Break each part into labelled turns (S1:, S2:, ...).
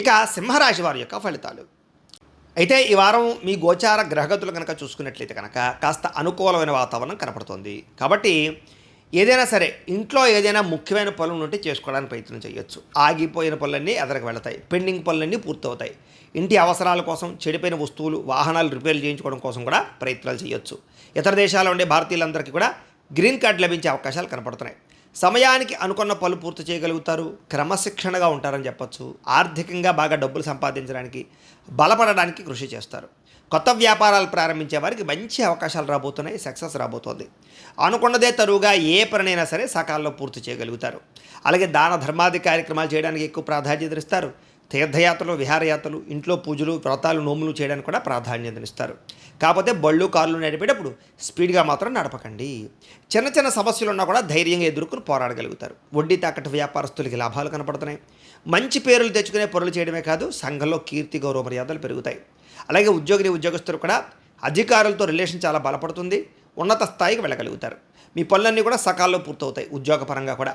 S1: ఇక సింహరాశి వారి యొక్క ఫలితాలు. అయితే ఈ వారం మీ గోచార గ్రహగతులు కనుక చూసుకున్నట్లయితే కనుక కాస్త అనుకూలమైన వాతావరణం కనపడుతుంది. కాబట్టి ఏదైనా సరే ఇంట్లో ఏదైనా ముఖ్యమైన పనులు ఉంటే చేసుకోవడానికి ప్రయత్నం చేయొచ్చు. ఆగిపోయిన పనులన్నీ ఎదరకు వెళతాయి. పెండింగ్ పనులన్నీ పూర్తవుతాయి. ఇంటి అవసరాల కోసం చెడిపోయిన వస్తువులు వాహనాలు రిపేర్ చేయించుకోవడం కోసం కూడా ప్రయత్నాలు చేయొచ్చు. ఇతర దేశాల్లో ఉండే భారతీయులందరికీ కూడా గ్రీన్ కార్డు లభించే అవకాశాలు కనపడుతున్నాయి. సమయానికి అనుకున్న పనులు పూర్తి చేయగలుగుతారు క్రమశిక్షణగా ఉంటారని చెప్పొచ్చు. ఆర్థికంగా బాగా డబ్బులు సంపాదించడానికి బలపడడానికి కృషి చేస్తారు. కొత్త వ్యాపారాలు ప్రారంభించే వారికి మంచి అవకాశాలు రాబోతున్నాయి సక్సెస్ రాబోతోంది. అనుకున్నదే తరువుగా ఏ పనినైనా సరే సకాలంలో పూర్తి చేయగలుగుతారు. అలాగే దాన ధర్మాది కార్యక్రమాలు చేయడానికి ఎక్కువ ప్రాధాన్యత ఇస్తారు. తీర్థయాత్రలు విహారయాత్రలు ఇంట్లో పూజలు వ్రతాలు నోములు చేయడానికి కూడా ప్రాధాన్యతనిస్తారు. కాకపోతే బళ్ళు కార్లు నడిపేటప్పుడు స్పీడ్గా మాత్రం నడపకండి. చిన్న చిన్న సమస్యలు ఉన్నా కూడా ధైర్యంగా ఎదుర్కొని పోరాడగలుగుతారు. వడ్డీ తాకట్టు వ్యాపారస్తులకి లాభాలు కనపడుతున్నాయి. మంచి పేర్లు తెచ్చుకునే పనులు చేయడమే కాదు సంఘంలో కీర్తి గౌరవ మర్యాదలు పెరుగుతాయి. అలాగే ఉద్యోగిని ఉద్యోగస్తులు కూడా అధికారులతో రిలేషన్ చాలా బలపడుతుంది. ఉన్నత స్థాయికి వెళ్ళగలుగుతారు. మీ పనులన్నీ కూడా సకాలంలో పూర్తవుతాయి ఉద్యోగపరంగా కూడా.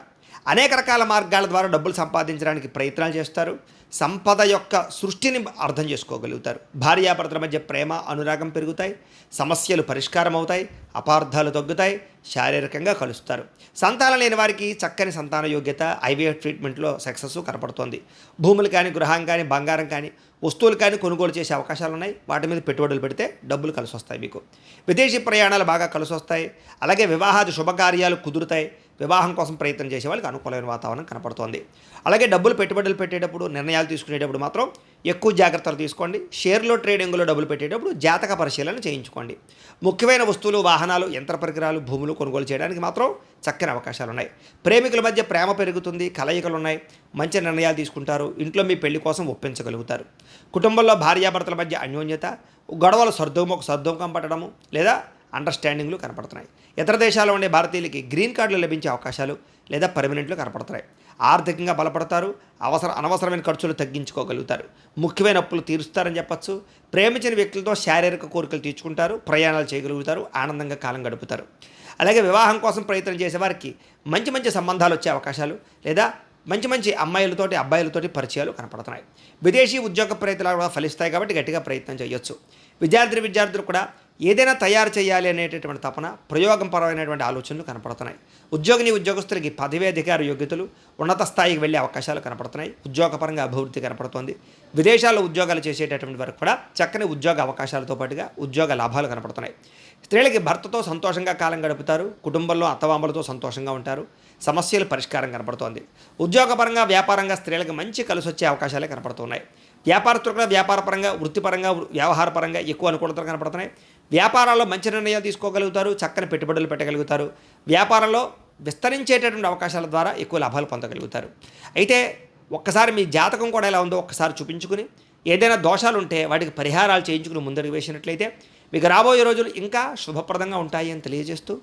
S1: అనేక రకాల మార్గాల ద్వారా డబ్బులు సంపాదించడానికి ప్రయత్నాలు చేస్తారు. సంపద యొక్క సృష్టిని అర్థం చేసుకోగలుగుతారు. భార్యాభర్తల మధ్య ప్రేమ అనురాగం పెరుగుతాయి. సమస్యలు పరిష్కారం అవుతాయి అపార్థాలు తగ్గుతాయి. శారీరకంగా కలుస్తారు. సంతానం లేని వారికి చక్కని సంతాన యోగ్యత ఐవీఎఫ్ ట్రీట్మెంట్లో సక్సెస్ కనపడుతోంది. భూములు కానీ గృహం కానీ బంగారం కానీ వస్తువులు కానీ కొనుగోలు చేసే అవకాశాలు ఉన్నాయి. వాటి మీద పెట్టుబడులు పెడితే డబ్బులు కలిసి వస్తాయి మీకు. విదేశీ ప్రయాణాలు బాగా కలిసి వస్తాయి అలాగే వివాహాది శుభకార్యాలు కుదురుతాయి. వివాహం కోసం ప్రయత్నం చేసే వాళ్ళకి అనుకూలమైన వాతావరణం కనపడుతోంది. అలాగే డబ్బులు పెట్టుబడులు పెట్టేటప్పుడు నిర్ణయాలు తీసుకునేటప్పుడు మాత్రం ఎక్కువ జాగ్రత్తలు తీసుకోండి. షేర్లో ట్రేడింగ్లో డబ్బులు పెట్టేటప్పుడు జాతక పరిశీలన చేయించుకోండి. ముఖ్యమైన వస్తువులు వాహనాలు యంత్ర పరికరాలు భూములు కొనుగోలు చేయడానికి మాత్రం చక్కని అవకాశాలు ఉన్నాయి. ప్రేమికుల మధ్య ప్రేమ పెరుగుతుంది కలయికలు ఉన్నాయి మంచి నిర్ణయాలు తీసుకుంటారు. ఇంట్లో మీ పెళ్ళి కోసం ఒప్పించగలుగుతారు. కుటుంబంలో భార్యాభర్తల మధ్య అన్యోన్యత గొడవలు సర్దుము సర్దుముఖం పట్టడము లేదా అండర్స్టాండింగ్లు కనపడుతున్నాయి. ఇతర దేశాల్లో ఉండే భారతీయులకి గ్రీన్ కార్డులు లభించే అవకాశాలు లేదా పర్మనెంట్లు కనపడుతున్నాయి. ఆర్థికంగా బలపడతారు అవసర అనవసరమైన ఖర్చులు తగ్గించుకోగలుగుతారు. ముఖ్యమైన అప్పులు తీరుస్తారని చెప్పచ్చు. ప్రేమించిన వ్యక్తులతో శారీరక కోరికలు తీర్చుకుంటారు ప్రయాణాలు చేయగలుగుతారు ఆనందంగా కాలం గడుపుతారు. అలాగే వివాహం కోసం ప్రయత్నం చేసే వారికి మంచి మంచి సంబంధాలు వచ్చే అవకాశాలు లేదా మంచి మంచి అమ్మాయిలతోటి అబ్బాయిలతోటి పరిచయాలు కనపడుతున్నాయి. విదేశీ ఉద్యోగ ప్రయత్నాలు కూడా ఫలిస్తాయి కాబట్టి గట్టిగా ప్రయత్నం చేయొచ్చు. విద్యార్థి విద్యార్థులు కూడా ఏదైనా తయారు చేయాలి అనేటటువంటి తపన ప్రయోగంపరమైనటువంటి ఆలోచనలు కనపడుతున్నాయి. ఉద్యోగిని ఉద్యోగస్తులకి పదవి అధికార యోగ్యతలు ఉన్నత స్థాయికి వెళ్ళే అవకాశాలు కనపడుతున్నాయి. ఉద్యోగపరంగా అభివృద్ధి కనపడుతోంది. విదేశాల్లో ఉద్యోగాలు చేసేటటువంటి వరకు కూడా చక్కని ఉద్యోగ అవకాశాలతో పాటుగా ఉద్యోగ లాభాలు కనపడుతున్నాయి. స్త్రీలకి భర్తతో సంతోషంగా కాలం గడుపుతారు. కుటుంబంలో అత్తవాంబలతో సంతోషంగా ఉంటారు. సమస్యలు పరిష్కారం కనపడుతోంది. ఉద్యోగపరంగా వ్యాపారంగా స్త్రీలకు మంచి కలిసొచ్చే అవకాశాలే కనపడుతున్నాయి. వ్యాపారస్తులు కూడా వ్యాపారపరంగా వృత్తిపరంగా వ్యవహారపరంగా ఎక్కువ అనుకూలతలు కనపడుతున్నాయి. వ్యాపారాల్లో మంచి నిర్ణయాలు తీసుకోగలుగుతారు చక్కని పెట్టుబడులు పెట్టగలుగుతారు. వ్యాపారంలో విస్తరించేటటువంటి అవకాశాల ద్వారా ఎక్కువ లాభాలు పొందగలుగుతారు. అయితే ఒక్కసారి మీ జాతకం కూడా ఎలా ఉందో ఒక్కసారి చూపించుకుని ఏదైనా దోషాలు ఉంటే వాటికి పరిహారాలు చేయించుకుని ముందడుగు వేసినట్లయితే మీకు రాబోయే రోజులు ఇంకా శుభప్రదంగా ఉంటాయి అని తెలియజేస్తూ